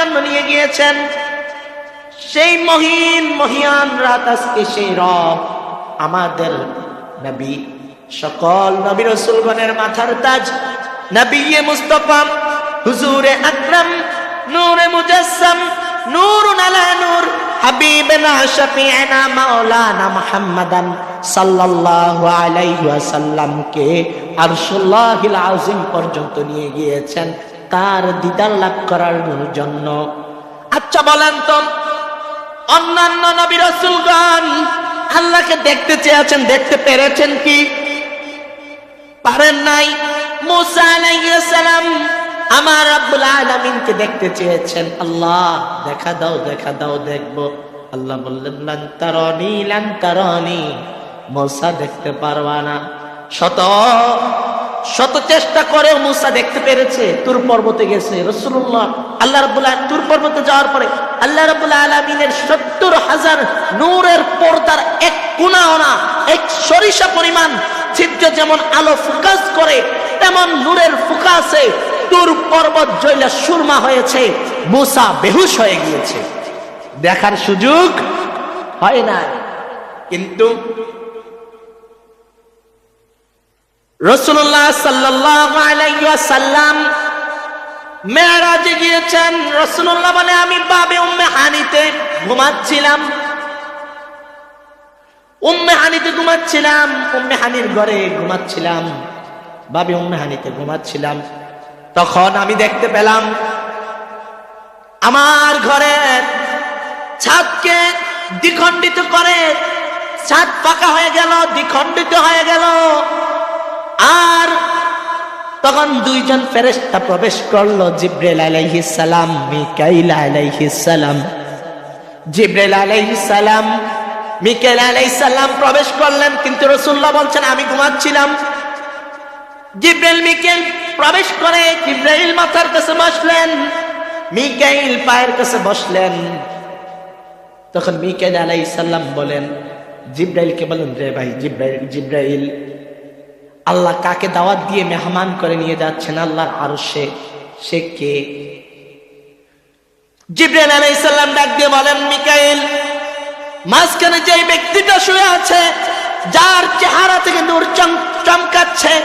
জন্য নিয়ে গিয়েছেন। সেই মহিন মহিয়ান রাত আজকে সেই রব আমাদের নবী। সকল নবী রসুলগণের মাথার তাজ। নবী মুস্তফা, হুজুরে আকরাম, নূরে মুজাসসাম আলা নূর, হাবিবনা শফিআনা মাওলানা মুহাম্মাদান সাল্লাল্লাহু আলাইহি ওয়াসাল্লামকে আরশুল্লাহিল পর্যন্ত নিয়ে গিয়েছেন। তার দিদার লাভ করার জন্য। আচ্ছা বলেন তো, অন্যান্য নবী রসুলগণ আল্লাহকে দেখতে চেয়েছেন, দেখতে পেরেছেন কি? পারেন নাই? মুসা সালাম আমার রব্বুল আলামিনকে দেখতে চেয়েছেন। আল্লাহ, দেখা দাও দেখা দাও, দেখব। আল্লাহ বললেন, লান তারানি লান তারানি, মুসা দেখতে পারবা না। শত শত চেষ্টা করেও মুসা দেখতে পেরেছে, তুর পর্বতে গেছে। রসুল্লাহ আল্লাহ রবুল্লাহ তুর পর্বতে যাওয়ার পরে আল্লাহ রবুল্লাহ আলমিনের সত্তর হাজার নূরের পর্দার এক কোনাও না, এক সরিষা পরিমাণ ছিদ্র যেমন আলো ফোকাস করে, তেমন নূরের ফোকাসে তুর পর্বত জৈলা সুরমা হয়েছে, মুসা বেহুশ হয়ে গিয়েছে। দেখার সুযোগ হয় না কিন্তু রসুল্লাহ সাল্লাম মেয়ারাজে গিয়েছেন। রসুল্লাহ বলে, আমি বাবে উম্মে ঘুমাচ্ছিলাম। ঘুমাচ্ছিলাম ঘরে ঘুমাচ্ছিলাম। বাবে উম্মে হানিতে ঘুমাচ্ছিলাম। তখন আমি দেখতে পেলাম, আমার ঘরের ছাদকে দ্বিখণ্ডিত করে, ছাদ পাকা হয়ে গেল, দ্বিখণ্ডিত হয়ে গেল। আর তখন দুইজন ফেরেস্তা প্রবেশ করল জিব্রেল আলাইহিস সালাম, মিকাইল আলাইহিস সালাম। জিব্রেল আলাইহিস সালাম, মিকাইল আলাইহিস সালাম প্রবেশ করলেন, কিন্তু রাসূলুল্লাহ বলছেন, আমি ঘুমাচ্ছিলাম। জিব্রাইল, মিকাইল প্রবেশ করে, জিব্রাইল মাথার কাছে বসলেন, মিকাইল পায়ের কাছে বসলেন। তখন মিকাইল আলাইহিস সালাম বলেন, জিব্রাইলকে বলেন, রে ভাই, জিব্রাইল জিব্রাইল আল্লাহ কাকে দাওয়াত দিয়ে মেহমান করে নিয়ে যাচ্ছেন? আল্লাহর আরও সে কে? জিব্রাইল আলাইহিস সালাম ডাক দিয়ে বলেন, মিকাইল, মাঝখানে যে ব্যক্তিটা শুয়ে আছে, যার চেহারা থেকে নূর চম- চমকাচ্ছে,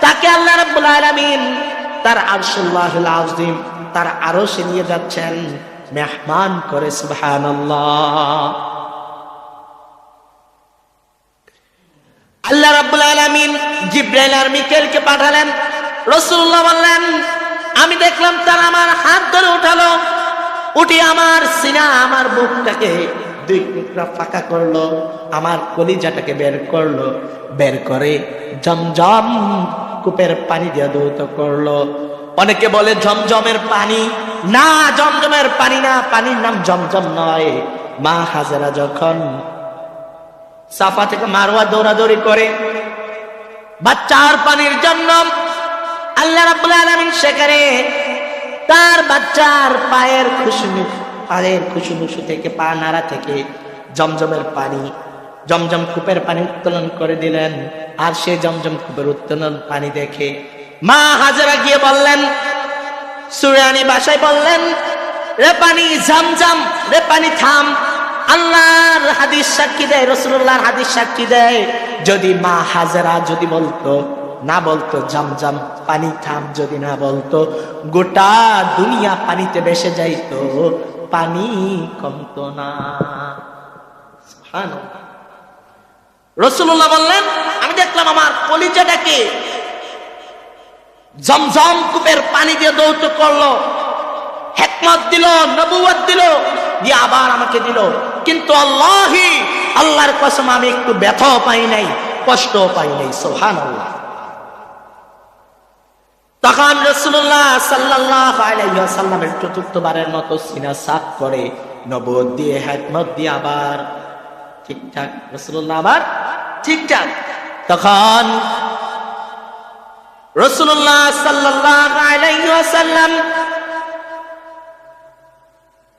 তাকে আল্লাহ রাব্বুল আলামিন তার আরশুল্লাহুল আযীম, তার আরও সে নিয়ে যাচ্ছেন, মেহমান করে, সুবহানাল্লাহ। আল্লাহ রাব্বুল আলামিন জিব্রাইল আর মিকাইলকে পাঠালেন। রাসূলুল্লাহ বললেন, আমি দেখলাম তার আমার হাত ধরে উঠালো। উঠে আমার সিনা আমার বুকটাকে দুই টুকরা ফাঁকা করল, আমার কলিজাটাকে বের করল, বের করে জমজম কূপের পানি দিয়ে দৌত করল। অনেকে বলে জমজমের পানি, না, জমজমের পানি না, পানির নাম জমজম নয়। মা হাজারা যখন সাফা থেকে মারোয়া দৌড়াদৌড়ি করে। বাচ্চার পানির জন্য আল্লাহ রাব্বুল আলামিন সেখানে তার বাচ্চার পায়ের খুশনু, পায়ের খুশুমুসু থেকে, পা নাড়া থেকে জমজমের পানি, জমজম কূপের পানি উত্তোলন করে দিলেন। আর সে জমজম কূপের উত্তোলন পানি দেখে মা হাজারা গিয়ে বললেন, সুরানি বাসায় বললেন, রে পানি ঝমঝম, রে পানি থাম। আল্লাহর হাদিস সাক্ষী দেয় রসুল্লাহর হাদিস সাক্ষী দেয়। যদি মা হাজারা যদি বলতো, না বলতো, জমজম পানি থাম যদি না বলতো, গোটা দুনিয়া পানিতে বেসে যাইতো, পানি কমতো না। রসুল্লাহ বললেন, আমি দেখলাম আমার কলিজাটাকে জমজম কূপের পানি দিয়ে দৌত করল, হেকমত দিল নবুয়ত দিল, দিয়ে আবার আমাকে দিল। কিন্তু আল্লাহি, আল্লাহর কসম, আমি একটু ব্যথাও পাই নাই, কষ্টও পাই নাই সোহান আল্লাহ তখন রসুল্লাহ সাল্লাহ আলাইসাল্লামের মতো সিনা করে নবদ দিয়ে দিয়ে আবার ঠিকঠাক রসুল্লাহ আবার ঠিকঠাক। তখন রসুল্লাহ সাল্লাহ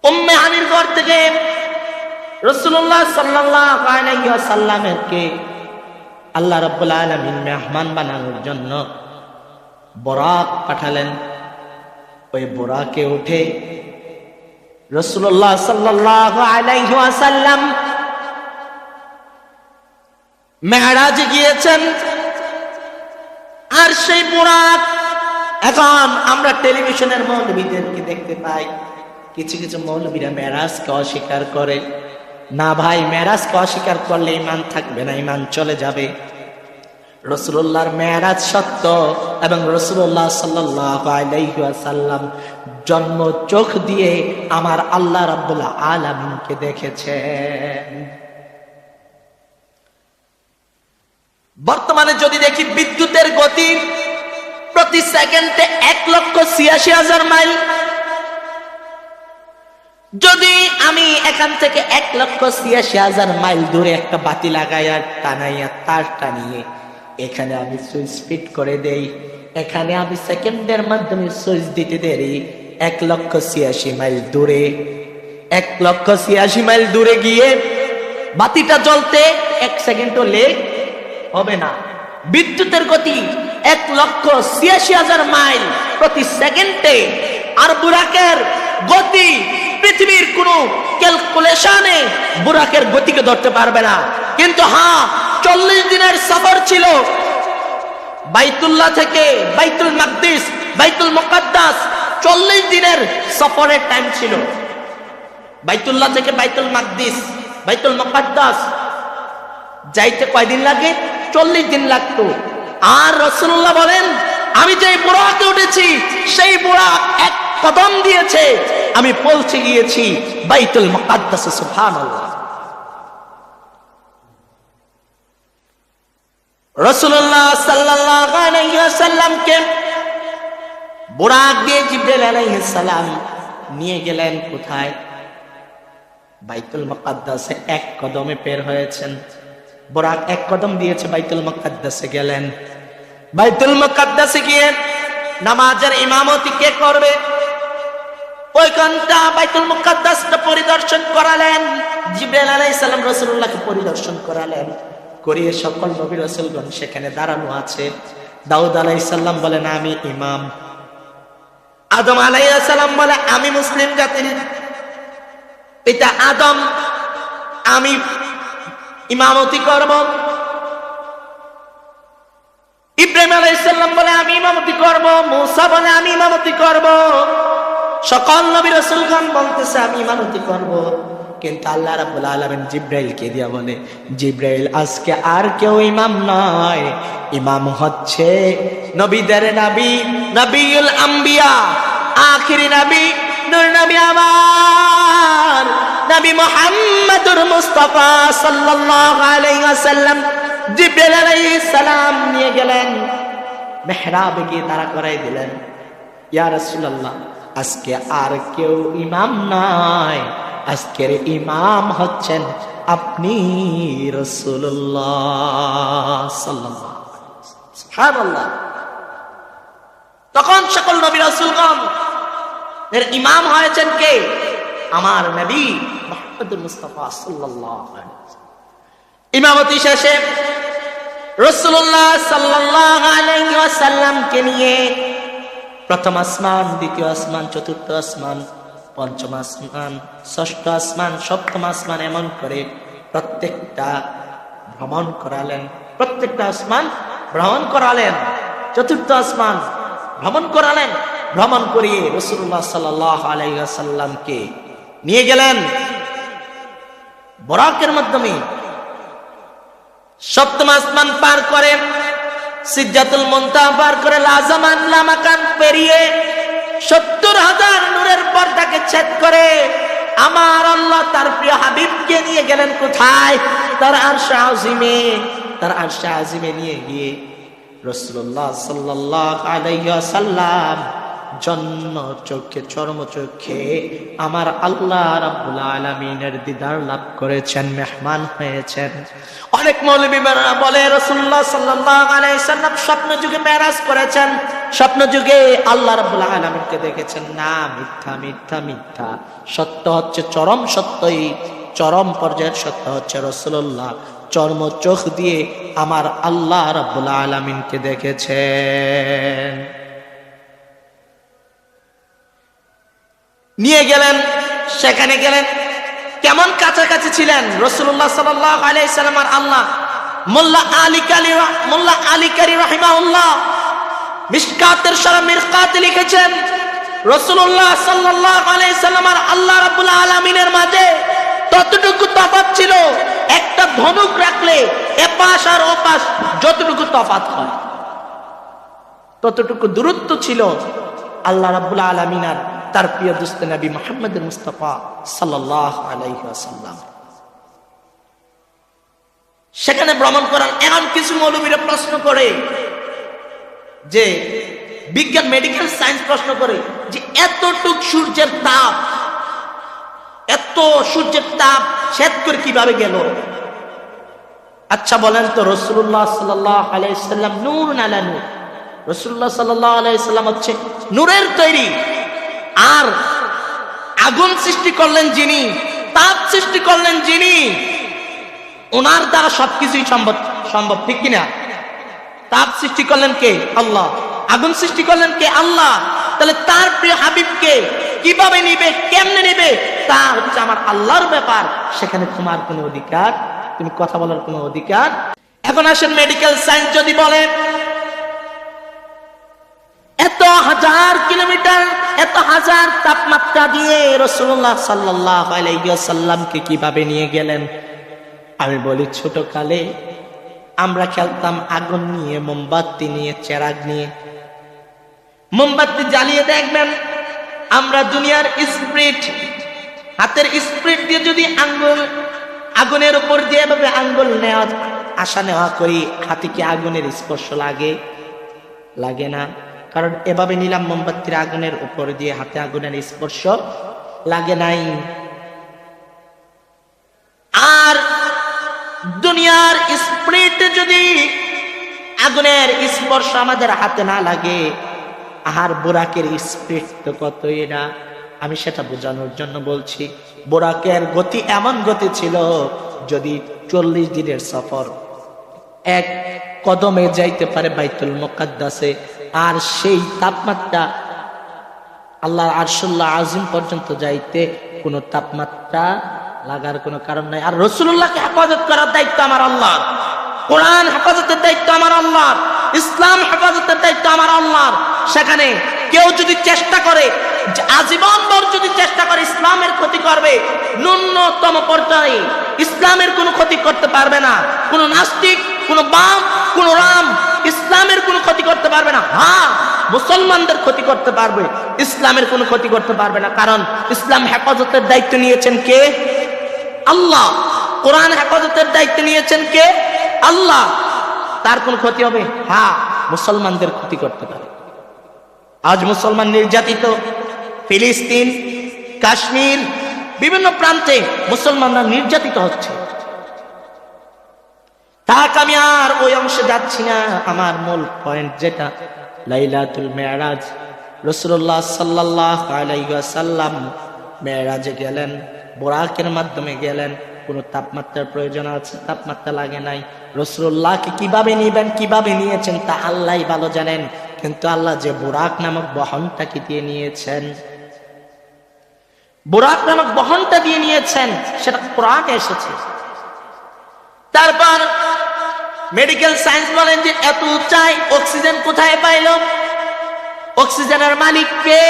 উম্মে হানির ঘর থেকে রসুল্লাহ সাল্লাহ আল্লাহ রব্বুল মেহমান বানানোর জন্য বরাক পাঠালেন। ওই বোরাকে উঠে রসুল্লাহ সাল্লাহ আলাইসাল্লাম মেহারাজ গিয়েছেন। আর সেই বুড়াক এখন আমরা টেলিভিশনের মৌলবীদেরকে দেখতে পাই। কিছু কিছু মৌলবীরা মেরাজকে অস্বীকার করে। না ভাই মেরাজকে অস্বীকার করলে ইমান থাকবে না ইমান চলে যাবে। রসুল্লাহর মেয়ারাজ সত্য এবং রসুল্লাহ সাল্লাম জন্ম চোখ দিয়ে আমার আল্লাহ রাবুল্লাহ আলমিনকে দেখেছেন। বর্তমানে যদি দেখি বিদ্যুতের গতি প্রতি সেকেন্ডে এক লক্ষ ছিয়াশি হাজার মাইল যদি আমি এখান থেকে এক লক্ষ ছিয়াশি হাজার মাইল দূরে একটা বাতি লাগাই আর টানাইয়া তার টানিয়ে, এখানে আমি সুইচ ফিট করে দেই। এখানে আমি সেকেন্ডের মাধ্যমে সুইচ দিতে দেরি। এক লক্ষ ছিয়াশি মাইল দূরে, এক লক্ষ ছিয়াশি মাইল দূরে গিয়ে বাতিটা জ্বলতে এক সেকেন্ডও লেট হবে না। বিদ্যুতের গতি এক লক্ষ ছিয়াশি হাজার মাইল প্রতি সেকেন্ডে। আর বুরাকের গতি পৃথিবীর কোন ক্যালকুলেশনে বুরাকের গতিকে ধরতে পারবে না। কিন্তু হ্যাঁ চল্লিশ দিনের সফর ছিল। বাইতুল্লাহ থেকে বাইতুল মাকদিস, বাইতুল মুকাদ্দাস চল্লিশ দিনের সফরের টাইম ছিল। বাইতুল্লাহ থেকে বাইতুল মাকদিস, বাইতুল মুকাদ্দাস যাইতে কয়দিন লাগে? চল্লিশ দিন লাগতো। আর রসুল্লাহ বলেন, আমি যে বুড়াকে উঠেছি, সেই বুড়া এক কদম দিয়েছে। আমি পৌঁছে গিয়েছি বাইতুল মুকাদ্দাস, সুবহানাল্লাহ। আলাইহিস সালাম নিয়ে গেলেন কোথায়? এক কদমে পের এক কদম দিয়েছে বাইতুল মুকাদ্দাসে গেলেন। বাইতুল মুকাদ্দাসে গিয়ে নামাজের ইমামতি কে করবে? ওইখানটা বাইতুল মুকাদ্দাসটা পরিদর্শন করালেন। জিব্রাইল আলাইহিস সালাম রাসূলুল্লাহকে পরিদর্শন করালেন। করিয়ে সকল নবী রাসূলগণ সেখানে দাঁড়ানো আছে। দাউদ আলাইহিস সালাম বলেন, আমি ইমাম। আদম আলাইহিস সালাম বলে, আমি মুসলিম জাতির। পিতা আদম, আমি ইমামতি করব। ইব্রাহিম আলাইসাল্লাম বলে, আমি ইমামতি করব। মুসা বলে, আমি ইমামতি করব। সকল নবী রসুলগণ বলতেছে, আমি ইমামতি করব। কিন্তু আল্লাহ রাব্বুল আলামিন জিব্রাইলকে দিয়া বলে, জিব্রাইল, আজকে আর কেউ ইমাম নয়। ইমাম হচ্ছে নবীদের নবী, নবিউল আম্বিয়া। আখিরি নবী, নূর নবী আমার। নবী মুহাম্মদুর মুস্তাফা সাল্লাল্লাহু আলাইহি ওয়াসাল্লাম। জিবরিল আলাইহিস সালাম নিয়ে গেলেন। মেহরাবে গিয়ে দাঁড়া করাই দিলেন। ইয়া রাসূলুল্লাহ আজকে আর কেউ ইমাম নয় আজকের ইমাম হচ্ছেন আপনি সুবহানাল্লাহ। তখন সকল নবী রাসূলগণ, এর ইমাম হয়েছেন কে? আমার নবী মোহাম্মদুল মুস্তাফা আলাইহি ইমামতি শেষে রাসূলুল্লাহ সাল্লাল্লাহু আলাইহি ওয়াসাল্লামকে নিয়ে প্রথম আসমান, দ্বিতীয় আসমান, চতুর্থ আসমান, পঞ্চম আসমান, ষষ্ঠ আসমান, সপ্তম আসমান এমন করে প্রত্যেকটা ভ্রমণ করালেন। প্রত্যেকটা আসমান ভ্রমণ করালেন। চতুর্থ আসমান ভ্রমণ করালেন। ভ্রমণ করিয়ে রসুল্লাহ সাল্লাহ আলাইসাল্লামকে নিয়ে গেলেন। বরাকের মাধ্যমে সপ্তম আসমান পার করে সিজ্জাতুল মন্তা পার করে লাজামান লামাকান পেরিয়ে সত্তর হাজার নূরের পর্দাকে ছেদ করে আমার আল্লাহ তার প্রিয় হাবিবকে নিয়ে গেলেন কোথায়? তার আর আজিমে, তার আর আজিমে নিয়ে গিয়ে রসুল্লাহ সাল্লাহ আলাইসাল্লাম জন্ম চোখে, চর্ম চোখে আমার আল্লাহ রাব্বুল আলামিনের দিদার লাভ করেছেন, মেহমান হয়েছেন। অনেক মৌলবী বলে রসুল্লাহ সাল্লাম স্বপ্ন যুগে মেরাজ করেছেন। স্বপ্ন যুগে আল্লাহ রাব্বুল আলামিনকে দেখেছেন, না, মিথ্যা মিথ্যা মিথ্যা। সত্য হচ্ছে চরম সত্যই, চরম পর্যায়ের সত্য হচ্ছে রসুল্লাহ চর্ম চোখ দিয়ে আমার আল্লাহ রাব্বুল আলামিনকে দেখেছেন। নিয়ে গেলেন, সেখানে গেলেন। কেমন কাছাকাছি ছিলেন? রসুল্লাহ সাল্লাম আর আল্লাহ। মোল্লা আলী কালী মোল্লা আলী কারি রহিমাউল্লাহ মিসকাতের সারা মিরকাত লিখেছেন রসুল্লাহ সাল্লাহ আলাইসাল্লাম আর আল্লাহ রাবুল আলমিনের মাঝে ততটুকু তফাত ছিল, একটা ধনুক রাখলে এপাশ আর ওপাশ যতটুকু তফাত হয়। ততটুকু দূরত্ব ছিল আল্লাহ রাবুল আলমিনার তার প্রিয় দুস্ত নবী মোহাম্মদ মুস্তফা আলাইসাল্লাম সেখানে ভ্রমণ করার এমন কিছু মৌলবীরা প্রশ্ন করে যে, বিজ্ঞান মেডিকেল সায়েন্স প্রশ্ন করে যে, এতটুক সূর্যের তাপ, এত সূর্যের তাপ ছেদ করে কীভাবে গেল? আচ্ছা বলেন তো রসুল্লাহ সাল্লাহ আলাইসাল্লাম নূর নালা নূর? রসুল্লাহ সাল্লাহ আলাইসাল্লাম হচ্ছে নূরের তৈরি। আর আগুন সৃষ্টি করলেন যিনি, তাপ সৃষ্টি করলেন যিনি ওনার দ্বারা সবকিছুই সম্ভব সম্ভব, ঠিক কিনা? তাপ সৃষ্টি করলেন কে? আল্লাহ। আগুন সৃষ্টি করলেন কে? আল্লাহ। তাহলে তার প্রিয় হাবিবকে কীভাবে নিবে, কেমনে নিবে? তা হচ্ছে আমার আল্লাহর ব্যাপার। সেখানে তোমার কোনো অধিকার? তুমি কথা বলার কোনো অধিকার? এখন আসেন মেডিকেল সায়েন্স যদি বলে এত হাজার কিলোমিটার এত হাজার তাপমাত্রা দিয়ে রসুল্লাহ সাল্লাহ কীভাবে নিয়ে গেলেন? আমি বলি ছোট কালে আমরা খেলতাম আগুন নিয়ে, মোমবাতি নিয়ে, চেরাগ নিয়ে। মোমবাতি জ্বালিয়ে দেখবেন, আমরা দুনিয়ার স্প্রিট হাতের স্প্রিট দিয়ে যদি আঙ্গুল, আগুনের উপর দিয়ে এভাবে আঙ্গুল নেওয়া, আশা নেওয়া করি হাতে কি আগুনের স্পর্শ লাগে? লাগে না। কারণ এভাবে নিলাম মোমবাতির আগুনের উপর দিয়ে হাতে আগুনের স্পর্শ লাগে নাই। আর দুনিয়ার স্প্রিট যদি আগুনের স্পর্শ আমাদের হাতে না লাগে আর বোরাকের স্পিড তো কতই না? আমি সেটা বোঝানোর জন্য বলছি, বোরাকের গতি এমন গতি ছিল যদি চল্লিশ দিনের সফর এক কদমে যাইতে পারে বাইতুল মোকাদ্দাসে আর সেই তাপমাত্রা আল্লাহর আরশুল্লাহ আজিম পর্যন্ত যাইতে কোনো তাপমাত্রা লাগার কোনো কারণ নাই। আর রসুল্লাহকে হেফাজত করার দায়িত্ব আমার আল্লাহর। কোরআন হেফাজতের দায়িত্ব আমার আল্লাহর। ইসলাম হেফাজতের দায়িত্ব আমার আল্লাহর। সেখানে কেউ যদি চেষ্টা করে, আজীবন ভর যদি চেষ্টা করে ইসলামের ক্ষতি করবে, ন্যূনতম পর্যায়ে ইসলামের কোনো ক্ষতি করতে পারবে না। কোনো নাস্তিক কোনো বাম কোনো রাম ইসলামের কোনো ক্ষতি করতে পারবে না। হ্যাঁ মুসলমানদের ক্ষতি করতে পারবে, ইসলামের কোনো ক্ষতি করতে পারবে না। কারণ ইসলাম হেফাজতের দায়িত্ব নিয়েছেন কে? আল্লাহ। কোরআন হেফাজতের দায়িত্ব নিয়েছেন কে? আল্লাহ। তার কোন ক্ষতি হবে? হ্যাঁ মুসলমানদের ক্ষতি করতে পারে। আজ মুসলমান নির্যাতিত, ফিলিস্তিন, কাশ্মীর, বিভিন্ন প্রান্তে মুসলমানরা নির্যাতিত হচ্ছে। থাক আমি আর ওই অংশে যাচ্ছি না। আমার মূল পয়েন্ট যেটা, লাইলাতুল মেয়ারাজ। রসুল্লাহ সাল্লাহ আলাইসাল্লাম মেয়ারাজে গেলেন, বোরাকের মাধ্যমে গেলেন। কোনো তাপমাত্রার প্রয়োজন আছে? তাপমাত্রা লাগে নাই। রসুল্লাহকে কীভাবে নিবেন, কীভাবে নিয়েছেন তা আল্লাহ ভালো জানেন। কিন্তু আল্লাহ যে বোরাক নামক বহনটাকে দিয়ে নিয়েছেন, বোরাক নামক বহনটা দিয়ে নিয়েছেন, সেটা কোরআনে এসেছে। তারপর মেডিকেল সায়েন্স বলেন যে এত উচ্চাই অক্সিজেন কোথায় পাইল? অক্সিজেনের মালিক কে?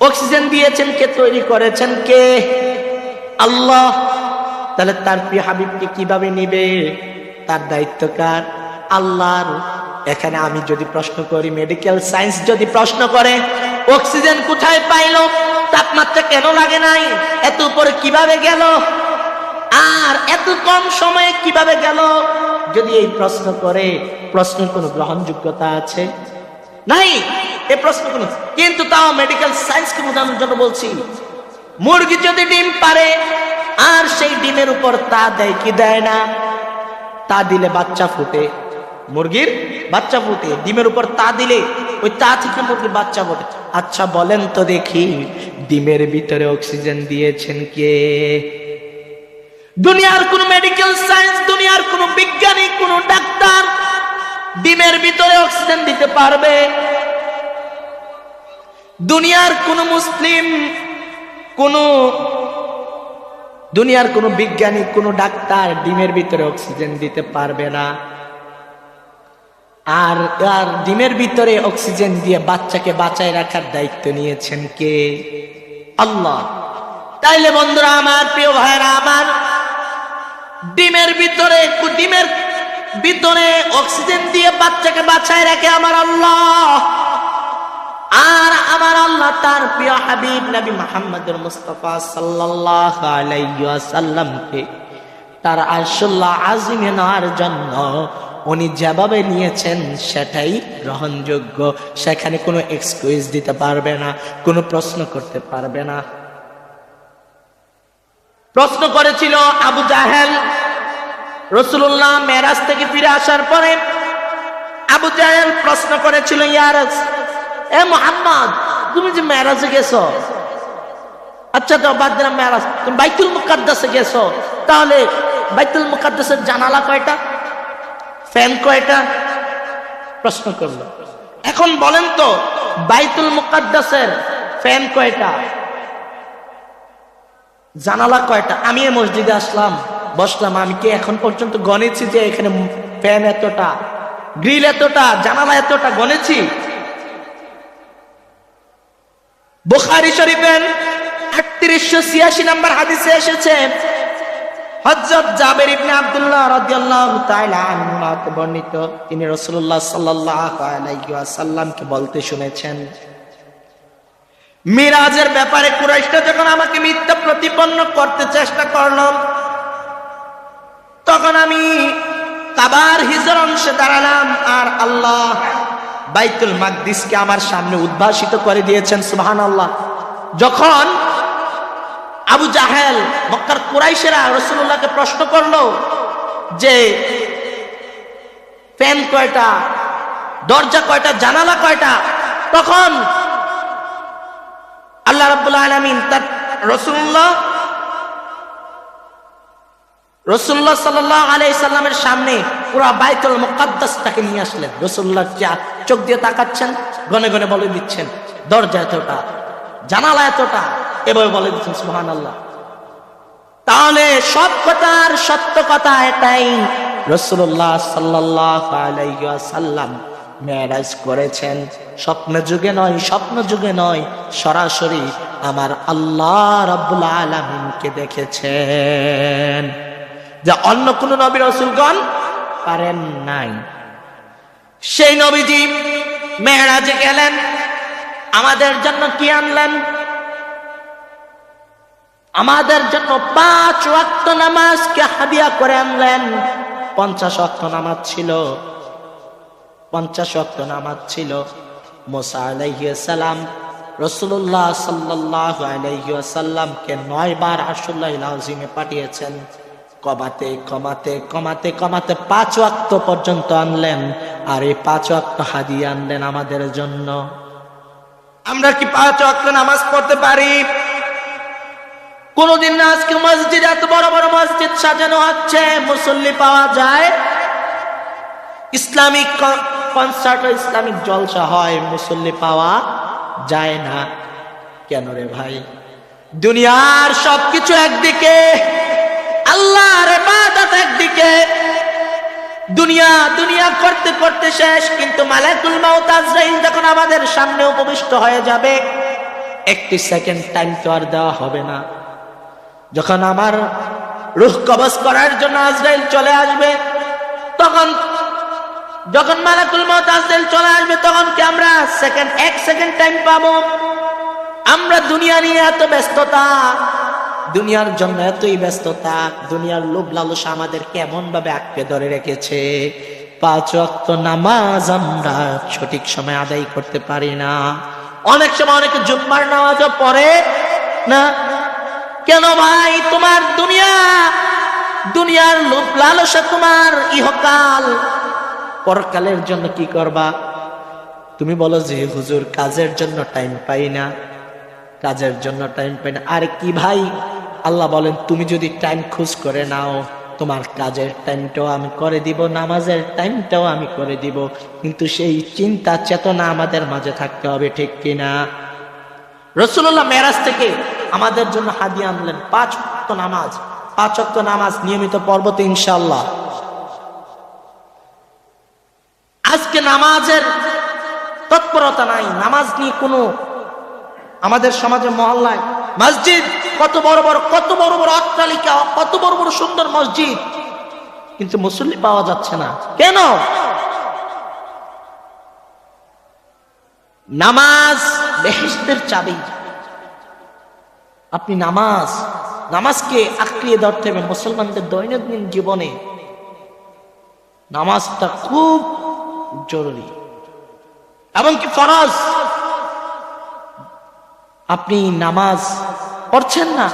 অক্সিজেন দিয়েছেন কে, তৈরি করেছেন কে? আল্লাহ। তাহলে তার প্রিয় হাবিবকে কীভাবে নিবে? তার দায়িত্ব কার? আল্লাহর। এখানে আমি যদি প্রশ্ন করি মেডিকেল সায়েন্স যদি প্রশ্ন করে অক্সিজেন কোথায় পাইল? তাপমাত্রা কেন লাগে নাই? এত উপরে কীভাবে গেল? আর এত কম সময়ে কীভাবে গেল? যদি এই প্রশ্ন করে, প্রশ্নের কোনো গ্রহণযোগ্যতা আছে? নাই এই প্রশ্ন কোনো। কিন্তু তাও মেডিকেল সায়েন্সকে বোঝানোর জন্য বলছি, মুরগি যদি ডিম পারে, আর সেই ডিমের উপর তা দেয় কি দেয় না? তা দিলে বাচ্চা ফুটে। মুরগির বাচ্চা ফুটে, ডিমের উপর তা দিলে ওই তা থেকে মুরগির বাচ্চা ফুটে। আচ্ছা বলেন তো দেখি, ডিমের ভিতরে অক্সিজেন দিয়েছেন কে? দুনিয়ার কোন মেডিকেল সায়েন্স দুনিয়ার কোন বিজ্ঞানী, কোন ডাক্তার ডিমের ভিতরে অক্সিজেন দিতে পারবে। দুনিয়ার কোন মুসলিম, কোন দুনিয়ার কোন বিজ্ঞানী, কোন ডাক্তার ডিমের ভিতরে অক্সিজেন দিতে পারবে না। আর আর ডিমের ভিতরে অক্সিজেন দিয়ে বাচ্চাকে বাঁচায় রাখার দায়িত্ব নিয়েছেন কে? আল্লাহ। তাইলে বন্ধুরা, আমার প্রিয় ভাইরা আমার ডিমের ভিতরে ডিমের ভিতরে অক্সিজেন দিয়ে বাচ্চাকে বাঁচায় রাখে আমার আল্লাহ। আর আমার আল্লাহ তার প্রিয় হাবিব নবী মোহাম্মদুর মুস্তফা সাল্লাল্লাহু আলাইহি ওয়াসাল্লামকে তার আশুল্লাহ আজিমে নেওয়ার জন্য উনি যেভাবে নিয়েছেন সেটাই গ্রহণযোগ্য। সেখানে কোনো এক্সকিউজ দিতে পারবে না, কোনো প্রশ্ন করতে পারবে না। প্রশ্ন করেছিল আবু জাহেল রসুল্লাহ মেরাজ থেকে ফিরে আসার পরে আবু জাহেল প্রশ্ন করেছিল ইয়ারস এ মোহাম্মদ, তুমি যে মেরাজে গেছো? আচ্ছা তো বাদ দিলাম মেরাজ। তুমি বাইতুল মুকাদ্দাসে গেছো। তাহলে বাইতুল মুকাদ্দাসের জানালা কয়টা? ফ্যান কয়টা? প্রশ্ন করল। এখন বলেন তো, বাইতুল মুকাদ্দাসের ফ্যান কয়টা? জানালা কয়টা? আমি এই মসজিদে আসলাম, বসলাম। আমি কি এখন পর্যন্ত গণেছি যে এখানে ফ্যান এতটা, গ্রিল এতটা, জানালা এতটা গণেছি? বুখারি শরীফের আটত্রিশশো ছিয়াশি নাম্বার হাদিসে এসেছে, হযরত জাবের ইবনে আব্দুল্লাহ রাদিয়াল্লাহু তাআলা আনহু বর্ণিত। তিনি রাসূলুল্লাহ সাল্লাল্লাহু আলাইহি ওয়াসাল্লামকে বলতে শুনেছেন মিরাজের ব্যাপারে কুরাইশটা যখন আমাকে মিথ্যা প্রতিপন্ন করতে চেষ্টা করলাম তখন আমি কাবার হিজর অংশে দাঁড়ালাম আর আল্লাহ বাইতুল মাকদিসকে আমার সামনে উদ্ভাসিত করে দিয়েছেন, সুবহানাল্লাহ। যখন আবু জাহেল মক্কার কুরাইশেরা রসুল্লাহকে প্রশ্ন করল যে, ফ্যান কয়টা, দরজা কয়টা, জানালা কয়টা, তখন আল্লাহ রাব্বুল আলামিন তার রসুল্লাহ রসুল্লাহ সাল্লাহ আলাই সাল্লামের সামনে পুরো বাইতুল মুকাদ্দাসটাকে নিয়ে আসলেন। রসুল্লাহ চোখ দিয়ে তাকাচ্ছেন, গনে গনে বলে দিচ্ছেন, দরজা এতটা, জানালা এতটা, এভাবে বলে দিচ্ছেন সুহান আল্লাহ তাহলে সব কথার সত্য কথা এটাই। রসুল্লাহ সাল্লাহ আলাইসাল্লাম মেরাজ করেছেন। স্বপ্ন যুগে নয়, স্বপ্ন যুগে নয়, সরাসরি আমার আল্লাহ রব্বুল আলমিনকে দেখেছেন। যা অন্য কোন নবী রসুলগণ পারেন নাই। সেই নবীজি মেহরাজে গেলেন, আমাদের জন্য কি আনলেন? আমাদের জন্য পাঁচ ওয়াক্ত নামাজকে হাদিয়া করে আনলেন। পঞ্চাশ ওয়াক্ত নামাজ ছিল। পঞ্চাশ ওয়াক্ত নামাজ ছিল। মোসা আলাইসালাম রসুল্লাহ সাল্লাহ আলাইসাল্লামকে নয় বার আশুল্লাহ আজিমে পাঠিয়েছেন। কমাতে কমাতে কমাতে কমাতে পাঁচ ওয়াক্ত পর্যন্ত আনলেন আর এই পাঁচ ওয়াক্ত হাদিয়া আনলেন আমাদের জন্য। আমরা কি পাঁচ ওয়াক্ত নামাজ পড়তে পারি? কোনদিন না আজকে মসজিদ এত বড় বড় মসজিদ সাজানো হচ্ছে, মুসল্লি পাওয়া যায়। ইসলামিক কনসার্ট ইসলামিক জলসা হয়, মুসল্লি পাওয়া যায় না। কেন রে ভাই? দুনিয়ার সবকিছু একদিকে, আল্লাহর ইবাদত একদিকে। দুনিয়া দুনিয়া করতে করতে শেষ, কিন্তু মালাকুল মাউত আজরাইল যখন আমাদের সামনে উপবিষ্ট হয়ে যাবে, একটি সেকেন্ড টাইম তো আর দেওয়া হবে না। যখন আমার রুহ কবজ করার জন্য আজরাইল চলে আসবে, তখন যখন মালাকুল মত আজরাইল চলে আসবে, তখন কি আমরা সেকেন্ড এক সেকেন্ড টাইম পাবো? আমরা দুনিয়া নিয়ে এত ব্যস্ততা, দুনিয়ার জন্য এতই ব্যস্ততা, দুনিয়ার লোভ লালসা আমাদের কেমন ভাবে আঁকড়ে ধরে রেখেছে? পাঁচ অক্ত নামাজ আমরা সঠিক সময় আদায় করতে পারি না। অনেক সময় অনেকে জুম্মার নামাজও পড়ে না। কেন ভাই? তোমার দুনিয়া, দুনিয়ার লোভ লালসা, তোমার ইহকাল পরকালের জন্য কি করবা? তুমি বলো যে, হুজুর, কাজের জন্য টাইম পাই না। কাজের জন্য টাইম পাই না। আর কি ভাই? আল্লাহ বলেন, তুমি যদি টাইম খোঁজ করে নাও, তোমার কাজের টাইমটাও আমি করে দিব, নামাজের টাইমটাও আমি করে দিব। কিন্তু সেই চিন্তা, চেতনা আমাদের মাঝে থাকতে হবে, ঠিক কিনা? রসুল্লাহ মেরাজ থেকে আমাদের জন্য হাদিয়া আনলেন। পাঁচ নামাজ পাঁচ নামাজ, নিয়মিত পর্বতে ইনশাআল্লাহ। আজকে নামাজের তৎপরতা নাই। নামাজ নিয়ে কোনো আমাদের সমাজে মহল্লায় মসজিদ কত বড় বড়, কত বড় বড় অট্টালিকা, কত বড় বড় সুন্দর মসজিদ। কিন্তু মুসল্লি পাওয়া যাচ্ছে না। কেন? নামাজ বেহেস্তের চাবি। আপনি নামাজ, নামাজকে আঁকড়িয়ে ধরতে হবে। মুসলমানদের দৈনন্দিন জীবনে নামাজটা খুব জরুরি। এমনকি ফরাজ। আপনি নামাজ পড়ছেন না?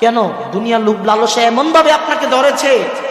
কেন? দুনিয়া লুব লালসা এমন ভাবে আপনাকে ধরেছে